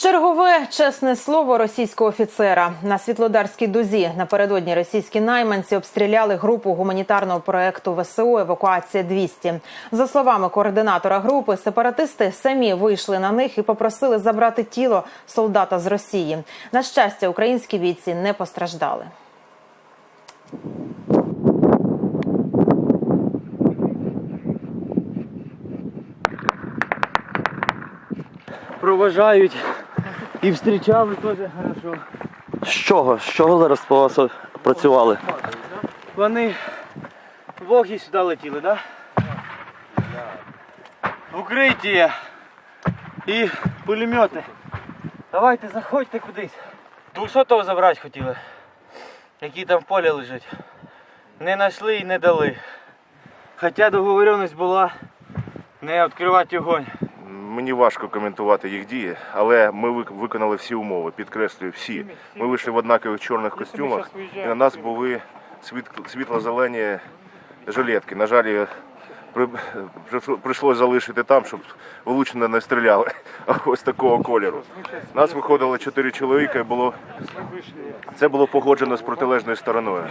Чергове чесне слово російського офіцера на світлодарській дузі напередодні російські найманці обстріляли групу гуманітарного проекту ВСО Евакуація 200 За словами координатора групи, сепаратисти самі вийшли на них і попросили забрати тіло солдата з Росії. На щастя, українські бійці не постраждали. проважають і зустрічали теж хорошо. З чого? З чого зараз по вас працювали? Вони вогні сюди летіли, так? Да? Укриття і пулемети. Давайте заходьте кудись. 200-го забрати хотіли, який там в полі лежить. Не знайшли і не дали. Хоча договоренність була не відкривати огонь. Мені важко коментувати їх дії, але ми вик- виконали всі умови, підкреслюю, всі. Ми вийшли в однакових чорних костюмах, і на нас були світ- світло-зелені жилетки. На жаль, при- прийшло- прийшлось залишити там, щоб влучно не стріляли. Ось такого кольору. Нас виходило чотири чоловіка, і було це було погоджено з протилежною стороною.